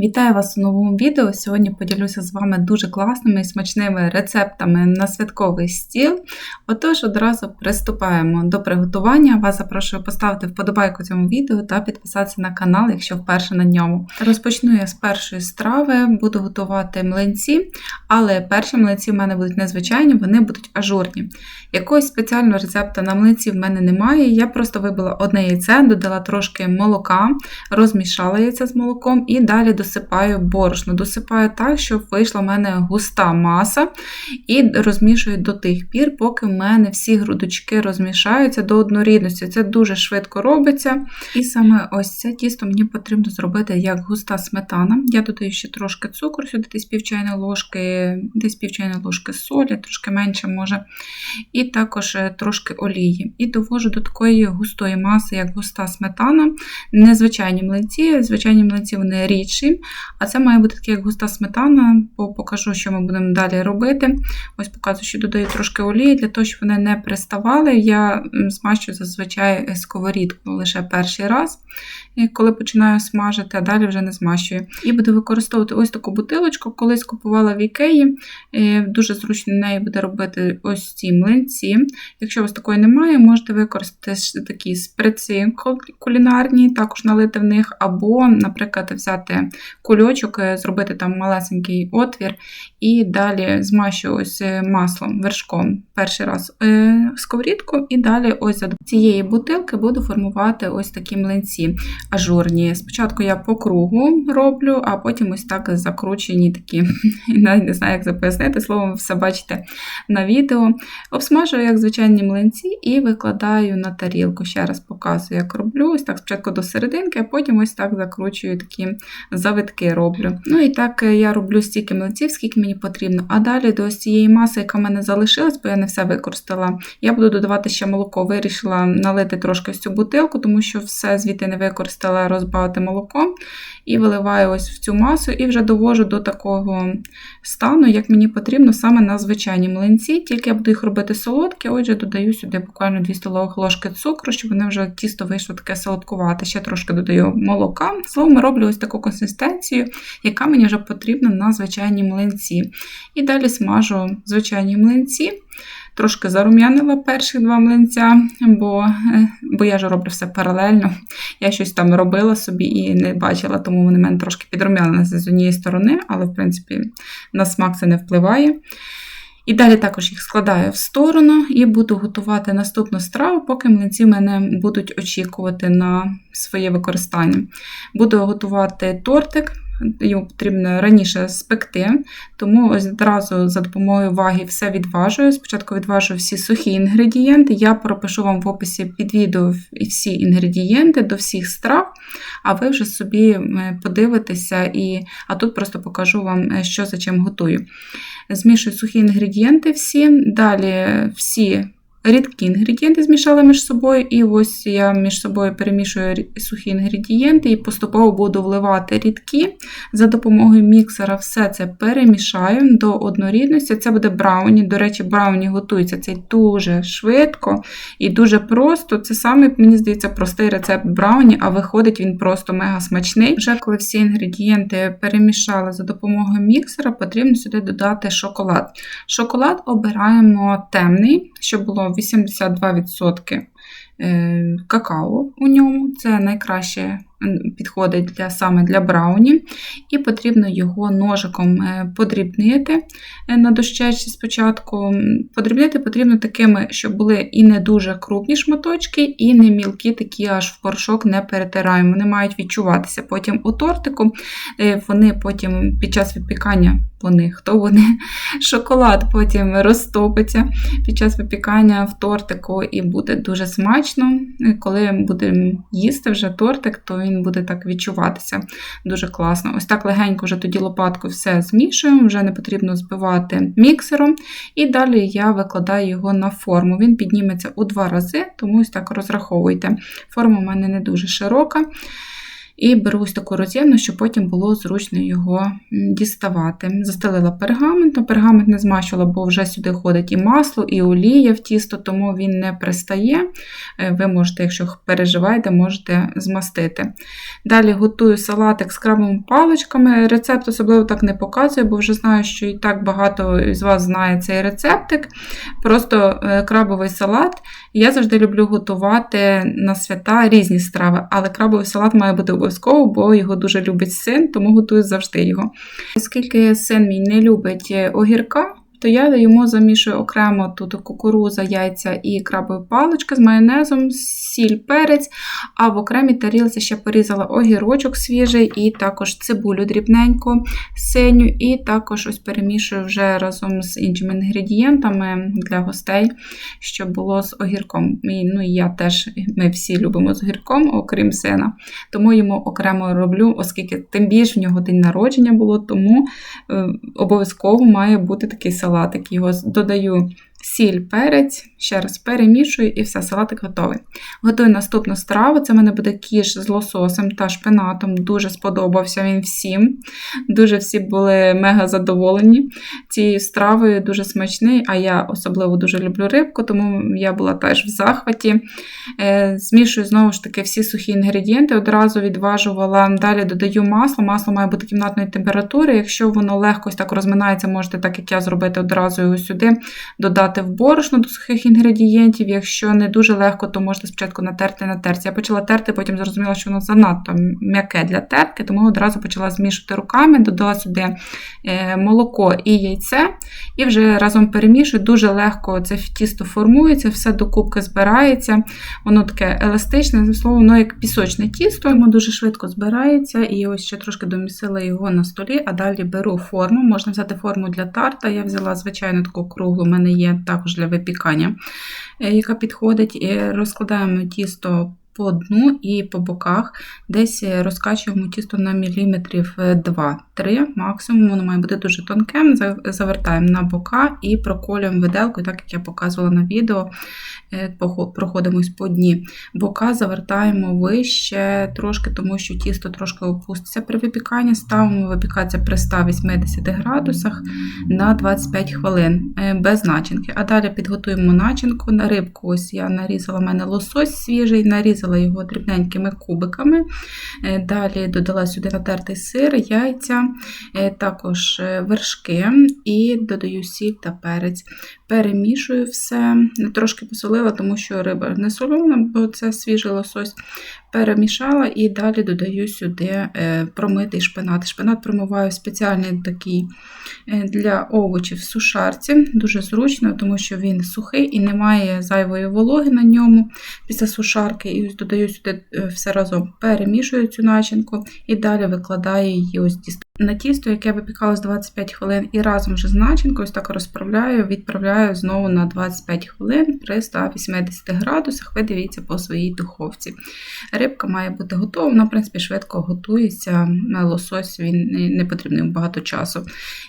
Вітаю вас у новому відео. Сьогодні поділюся з вами дуже класними і смачними рецептами на святковий стіл. Отож, одразу приступаємо до приготування. Вас запрошую поставити вподобайку цьому відео та підписатися на канал, якщо вперше на ньому. Розпочну я з першої страви, буду готувати млинці, але перші млинці в мене будуть незвичайні, вони будуть ажурні. Якогось спеціального рецепту на млинці в мене немає. Я просто вибила одне яйце, додала трошки молока, розмішала яйце з молоком і далі досипаю борошно. Досипаю так, щоб вийшла в мене густа маса, і розмішую до тих пір, поки в мене всі грудочки розмішаються до однорідності. Це дуже швидко робиться. І саме ось це тісто мені потрібно зробити як густа сметана. Я додаю ще трошки цукру, сюди десь пів чайної ложки, десь пів чайної ложки солі, трошки менше може. І також е, трошки олії. І довожу до такої густої маси, як густа сметана. Незвичайні млинці, звичайні млинці вони рідші, а це має бути таке, як густа сметана, бо покажу, що ми будемо далі робити. Ось показую, що додаю трошки олії, для того, щоб вони не приставали. Я смажу зазвичай сковорідку лише перший раз, коли починаю смажити, а далі вже не змащую. І буду використовувати ось таку бутилочку, колись купувала в Ікеї. Дуже зручно неї буде робити ось ці млинці. Якщо у вас такої немає, можете використати такі сприци кулінарні, також налити в них, або, наприклад, взяти кульочок, е, зробити там малесенький отвір, і далі змащу е, маслом, вершком перший раз е, сковорідку, і далі ось за цієї бутилки буду формувати ось такі млинці ажурні. Спочатку я по кругу роблю, а потім ось так закручені такі, навіть не знаю, як це пояснити, словом, все бачите на відео. Обсмажую, як звичайні млинці, і викладаю на тарілку. Ще раз показую, як роблю. Ось так спочатку до серединки, а потім ось так закручую такі завитки роблю. Ну і так е, я роблю стільки млинців, скільки мені потрібно. А далі до ось цієї маси, яка в мене залишилась, бо я не все використала, я буду додавати ще молоко. Вирішила налити трошки в цю бутилку, тому що все звідти не використала розбавити молоко. І виливаю ось в цю масу, і вже довожу до такого стану, як мені потрібно, саме на звичайні млинці. Тільки я буду їх робити солодкі, отже, додаю сюди буквально 2 столових ложки цукру, щоб вони вже тісто вийшло таке солодкувате. Ще трошки додаю молока. Словом, роблю ось таку консистенцію, яка мені вже потрібна на звичайній млинці. І далі смажу звичайні млинці. Трошки зарум'янила перші два млинця, бо е, бо я ж роблю все паралельно. Я щось там робила собі і не бачила, тому вони мене трошки підрум'янилися з однієї сторони, але, в принципі, на смак це не впливає. І далі також їх складаю в сторону і буду готувати наступну страву, поки млинці мене будуть очікувати на своє використання. Буду готувати тортик його потрібно раніше спекти, тому ось одразу за допомогою ваги все відважую. Спочатку відважую всі сухі інгредієнти. Я пропишу вам в описі під відео всі інгредієнти до всіх страв, а ви вже собі подивитеся, і, а тут просто покажу вам, е, що за чим готую. Змішую сухі інгредієнти всі, далі всі Рідкі інгредієнти змішала між собою, і ось я між собою перемішую сухі інгредієнти і поступово буду вливати рідкі. За допомогою міксера все це перемішаю до однорідності. Це буде брауні. До речі, брауні готується це дуже швидко і дуже просто. Це саме, мені здається, простий рецепт брауні, а виходить він просто мега смачний. Вже коли всі інгредієнти перемішали за допомогою міксера, потрібно сюди додати шоколад. Шоколад обираємо темний, щоб було 82% е, какао у ньому. Це найкраще підходить для, саме для брауні, і потрібно його ножиком е, подрібнити е, на дощечці спочатку. Подрібнити потрібно такими, щоб були і не дуже крупні шматочки, і не мілкі, такі аж в порошок не перетираємо. Вони мають відчуватися. Потім у тортику, вони потім під час випікання вони, хто вони, шоколад потім розтопиться під час випікання в тортику, і буде дуже смачно. Коли будемо їсти вже тортик, то він буде так відчуватися дуже класно. Ось так легенько вже тоді лопатку все змішуємо, вже не потрібно збивати міксером. І далі я викладаю його на форму. Він підніметься у два рази, тому ось так розраховуйте. Форма у мене не дуже широка. І беру ось таку роз'ємну, щоб потім було зручно його діставати. Застелила пергаментом, пергамент не змащувала, бо вже сюди ходить і масло, і олія в тісто, тому він не пристає. Е, ви можете, якщо переживаєте, можете змастити. Далі готую салатик з крабовими паличками. Рецепт особливо так не показую, бо вже знаю, що і так багато з вас знає цей рецептик. Просто е, крабовий салат. Я завжди люблю готувати на свята різні страви, але крабовий салат має бути бо його дуже любить син, тому готую завжди його. Оскільки син мій не любить е, огірка, то я йому замішую окремо тут кукуруза, яйця і крабові палички з майонезом, сіль, перець, а в окремій тарілці ще порізала огірочок свіжий, і також цибулю дрібненько синю, і також ось перемішую вже разом з іншими інгредієнтами для гостей, щоб було з огірком. І, ну, я теж, Ми всі любимо з огірком, окрім сина. Тому йому окремо роблю, оскільки тим більше в нього день народження було, тому е, обов'язково має бути такий салат салатик. Його додаю сіль, перець, ще раз перемішую і все, салатик готовий. Готую наступну страву. Це в мене буде кіш з лососем та шпинатом. Дуже сподобався він всім. Дуже всі були мега задоволені цією стравою, дуже смачний, а я особливо дуже люблю рибку, тому я була теж в захваті. Е, змішую знову ж таки всі сухі інгредієнти, одразу відважувала, далі додаю масло. Масло має бути кімнатної температури. Якщо воно легко так розминається, можете, так як я зробити, одразу його сюди додати додати в борошно до сухих інгредієнтів. Якщо не дуже легко, то можна спочатку натерти на терці. Я почала терти, потім зрозуміла, що воно занадто м'яке для терки, тому одразу почала змішувати руками, додала сюди е, молоко і яйце, і вже разом перемішую. Дуже легко це тісто формується, все до кубки збирається. Воно таке еластичне, слово, воно як пісочне тісто, воно дуже швидко збирається. І ось ще трошки домісила його на столі, а далі беру форму. Можна взяти форму для тарта. Я взяла звичайну таку круглу, у мене є також для випікання, е, яка підходить. Розкладаємо тісто по дну і по боках, десь розкачуємо тісто на міліметрів 2-3 максимум, воно має бути дуже тонким, завертаємо на бока і проколюємо виделкою, так як я показувала на відео, е, проходимось по дні. Бока завертаємо вище трошки, тому що тісто трошки опуститься при випіканні. Ставимо випікатися при 180 градусах на 25 хвилин е, без начинки. А далі підготуємо начинку на рибку. Ось я нарізала в мене лосось свіжий, нарізала нарізала його дрібненькими кубиками. Е, далі додала сюди натертий сир, яйця, е, також е, вершки і додаю сіль та перець. Перемішую все, трошки посолила, тому що риба не солона, бо це свіжий лосось. Перемішала і далі додаю сюди промитий шпинат. Шпинат промиваю спеціальний такий для овочів в сушарці. Дуже зручно, тому що він сухий і немає зайвої вологи на ньому після сушарки. І ось додаю сюди е, все разом, перемішую цю начинку і далі викладаю її ось на тісто, яке випікалось 25 хвилин, і разом вже з начинкою так розправляю, відправляю знову на 25 хвилин при 180 градусах. Ви дивіться по своїй духовці. Рибка має бути готова, вона, в принципі, швидко готується. Лосось він не потрібно багато часу.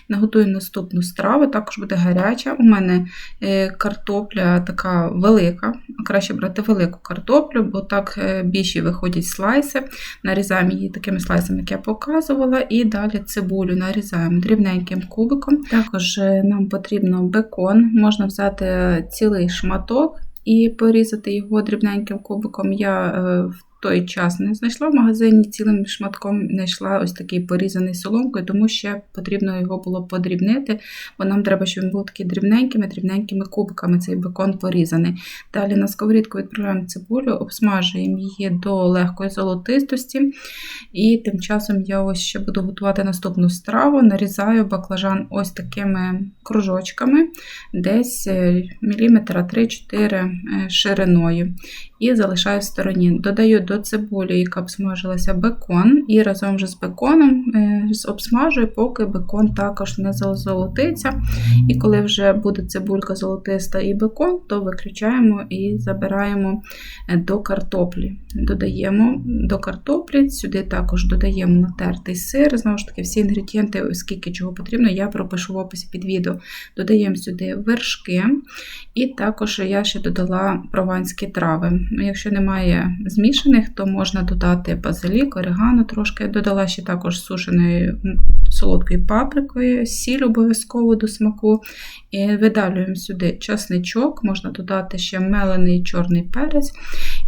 Наготую наступну страву, також буде гаряча. У мене е, картопля така велика. Краще брати велику картоплю, бо так е, більші виходять слайси. Нарізаємо її такими слайсами, як я показувала, і далі цибулю нарізаємо дрібненьким кубиком. Також е, нам потрібно бекон, можна взяти цілий шматок і порізати його дрібненьким кубиком. Я в той час не знайшла в магазині цілим шматком, знайшла ось такий порізаний соломкою, тому ще потрібно його було подрібнити, бо нам треба, щоб він був такий дрібненькими, дрібненькими кубиками, цей бекон порізаний. Далі на сковорідку відправляємо цибулю, обсмажуємо її до легкої золотистості. І тим часом я ось ще буду готувати наступну страву. Нарізаю баклажан ось такими кружочками, десь е, міліметра 3-4 е, шириною. І залишаю в стороні. Додаю до цибулі, яка обсмажилася бекон, і разом вже з беконом е, обсмажую, поки бекон також не золотиться. І коли вже буде цибулька золотиста і бекон, то виключаємо і забираємо е, до картоплі. Додаємо до картоплі, сюди також додаємо натертий сир. Знову ж таки, всі інгредієнти, скільки чого потрібно, я пропишу в описі під відео. Додаємо сюди вершки, і також я ще додала прованські трави. Якщо немає змішаних, них, то можна додати базилік, орегано трошки. Додала ще також сушеної солодкої паприкою, сіль обов'язково до смаку. І видалюємо сюди часничок, можна додати ще мелений чорний перець.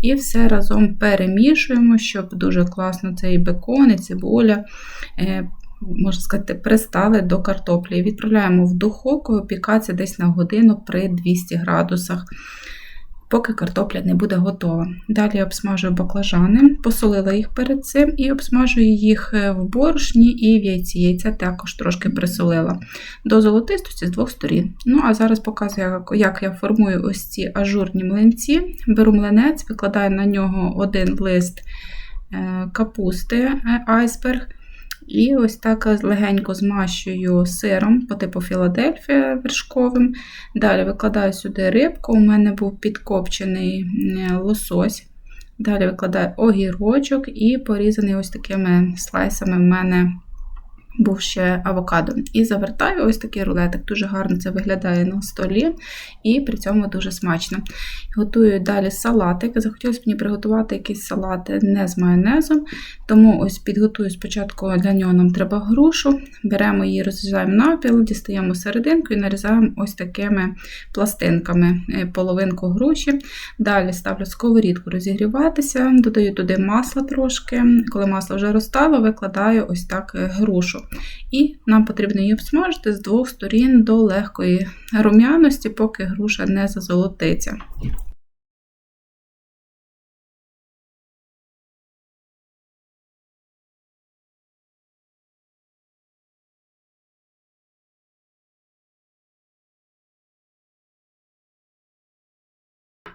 І все разом перемішуємо, щоб дуже класно цей бекон і цибуля. Е, можна сказати, пристали до картоплі. Відправляємо в духовку, опікатися десь на годину при 200 градусах поки картопля не буде готова. Далі обсмажую баклажани, посолила їх перед цим і обсмажую їх е, в борошні і в яйці. Яйця також трошки присолила до золотистості з двох сторін. Ну, а зараз показую, як я формую ось ці ажурні млинці. Беру млинець, викладаю на нього один лист е, капусти е, айсберг. І ось так легенько змащую сиром по типу Філадельфія вершковим. Далі викладаю сюди рибку, у мене був підкопчений лосось. Далі викладаю огірочок і порізаний ось такими слайсами в мене був ще авокадо. І завертаю ось такий рулетик. Дуже гарно це виглядає на столі, і при цьому дуже смачно. Готую далі салатик. Захотілося мені приготувати якийсь салат не з майонезом, тому ось підготую спочатку для нього нам треба грушу. Беремо її, розрізаємо навпіл, дістаємо серединку і нарізаємо ось такими пластинками е, половинку груші. Далі ставлю сковорідку розігріватися, додаю туди масло трошки. Коли масло вже розтало, викладаю ось так е, грушу. І нам потрібно її обсмажити з двох сторін до легкої рум'яності, поки груша не зазолотиться.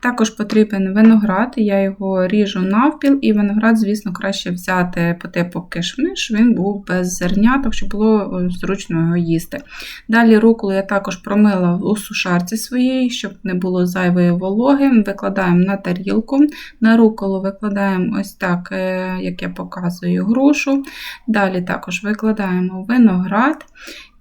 Також потрібен виноград, я його ріжу навпіл, і виноград, звісно, краще взяти по типу кишмиш, він був без зерняток, щоб було зручно його їсти. Далі руколу я також промила у сушарці своєї, щоб не було зайвої вологи. Викладаємо на тарілку. На руколу викладаємо ось так, е, як я показую, грушу. Далі також викладаємо виноград.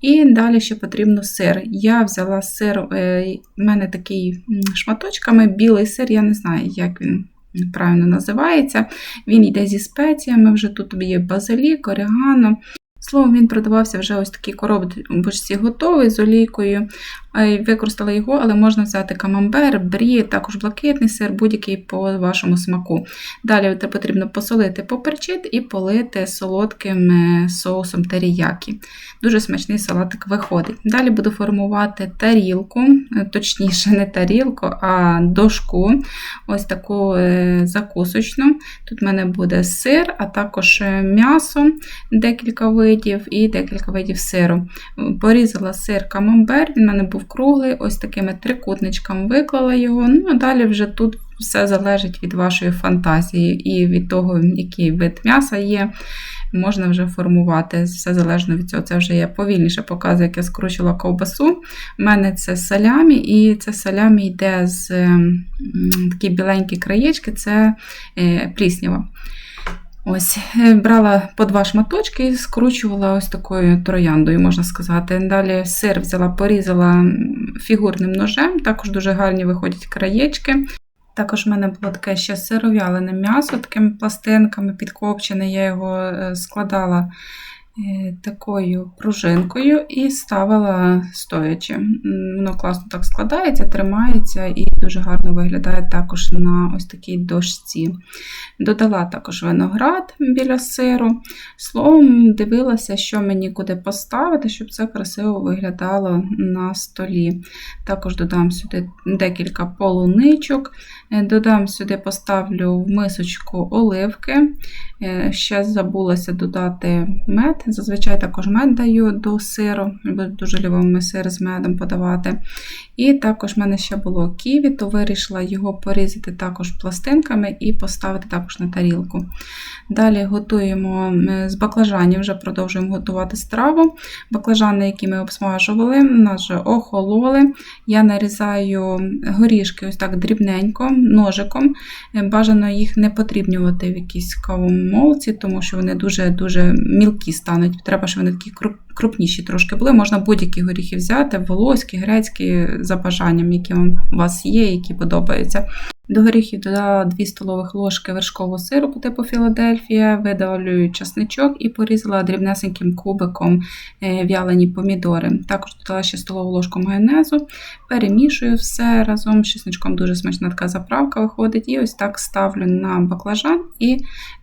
І далі ще потрібно сир. Я взяла сир, е, в мене такий шматочками, білий сир, я не знаю, як він правильно називається. Він йде зі спеціями, вже тут є базилік, орегано. Словом, він продавався вже ось такий коробочці готовий з олійкою. Використала його, але можна взяти камамбер, брі, також блакитний сир, будь-який по вашому смаку. Далі потрібно посолити поперчити і полити солодким е, соусом теріякі. Дуже смачний салатик виходить. Далі буду формувати тарілку, е, точніше, не тарілку, а дошку, ось таку е, закусочну. Тут в мене буде сир, а також м'ясо, декілька видів і декілька видів сиру. Порізала сир камамбер, він в мене був круглий, ось такими трикутничками виклала його. Ну, а далі вже тут все залежить від вашої фантазії і від того, який вид м'яса є. Можна вже формувати, все залежно від цього. Це вже я повільніше показую, як я скручила ковбасу. У мене це салямі, і це салямі йде з такі біленькі краєчки, це е, пліснява. Ось, е, Брала по два шматочки і скручувала ось такою трояндою, можна сказати. Далі сир взяла, порізала фігурним ножем, також дуже гарні виходять краєчки. Також в мене було таке ще сиров'ялене м'ясо, такими пластинками підкопчене, я його е, складала Е, такою пружинкою і ставила стоячи. Воно класно так складається, тримається і дуже гарно виглядає також на ось такій дошці. Додала також виноград біля сиру. Словом, дивилася, що мені куди поставити, щоб це красиво виглядало на столі. Також додам сюди декілька полуничок, е, додам сюди, поставлю в мисочку оливки. Е, ще забулася додати мед. Зазвичай також мед даю до сиру, дуже любимо сир з медом подавати. І також в мене ще було ківі, то вирішила його порізати також пластинками і поставити також на тарілку. Далі готуємо з баклажанів, вже продовжуємо готувати страву. Баклажани, які ми обсмажували, нас вже охололи. Я нарізаю горішки ось так дрібненько, ножиком. Бажано їх не потрібнювати в якійсь кавомолці, тому що вони дуже-дуже мілкі стануть. Треба, щоб вони такі крупніші трошки були. Можна будь-які горіхи взяти, волоські, грецькі, за бажанням, які у вас є, які подобаються. До горіхів додала 2 столових ложки вершкового сиру по типу Філадельфія, видавлюю часничок і порізала дрібнесеньким кубиком е, в'ялені помідори. Також додала ще столову ложку майонезу, перемішую все разом з чесничком дуже смачна така заправка виходить. І ось так ставлю на баклажан і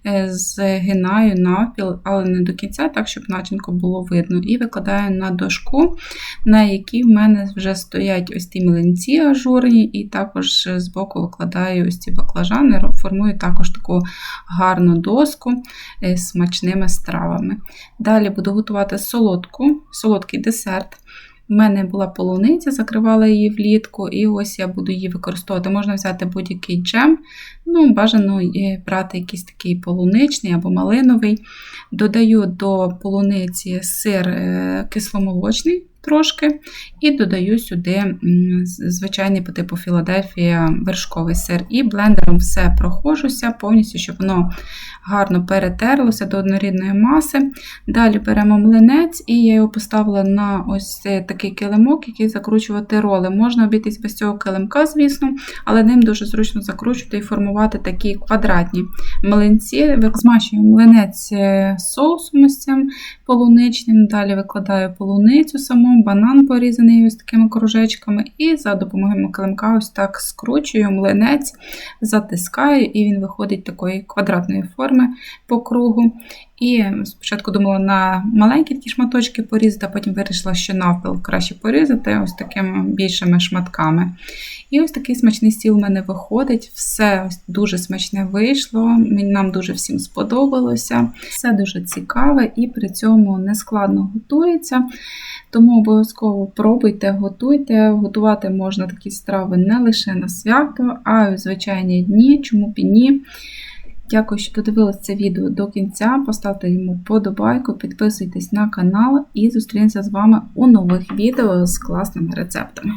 е, згинаю навпіл, але не до кінця, так, щоб начинку було видно. І викладаю на дошку, на якій в мене вже стоять ось ті млинці ажурні, і також збоку викладаю ось ці баклажани, формую також таку гарну доску е, з смачними стравами. Далі буду готувати солодку, солодкий десерт. У мене була полуниця, закривала її влітку, і ось я буду її використовувати. Можна взяти будь-який джем, ну, бажано брати якийсь такий полуничний або малиновий. Додаю до полуниці сир е, кисломолочний трошки, і додаю сюди звичайний по типу Філадельфія вершковий сир. І блендером все прохожуся повністю, щоб воно гарно перетерлося до однорідної маси. Далі беремо млинець, і я його поставила на ось такий килимок, який закручувати роли. Можна обійтись без цього килимка, звісно, але ним дуже зручно закручувати і формувати такі квадратні млинці. Змащую млинець е, соусом ось цим полуничним, далі викладаю полуницю саму, банан порізаний ось такими кружечками, і за допомогою килимка ось так скручую млинець, затискаю, і він виходить такої квадратної форми по кругу. І спочатку думала на маленькі такі шматочки порізати, а потім вирішила, що навпіл краще порізати ось такими більшими шматками. І ось такий смачний стіл у мене виходить. Все ось дуже смачне вийшло. Нам дуже всім сподобалося. Все дуже цікаве і при цьому нескладно готується. Тому обов'язково пробуйте, готуйте. Готувати можна такі страви не лише на свято, а й у звичайні дні, чому б і ні. Дякую, що додивилися це відео до кінця. Поставте йому подобайку, підписуйтесь на канал і зустрінемося з вами у нових відео з класними рецептами.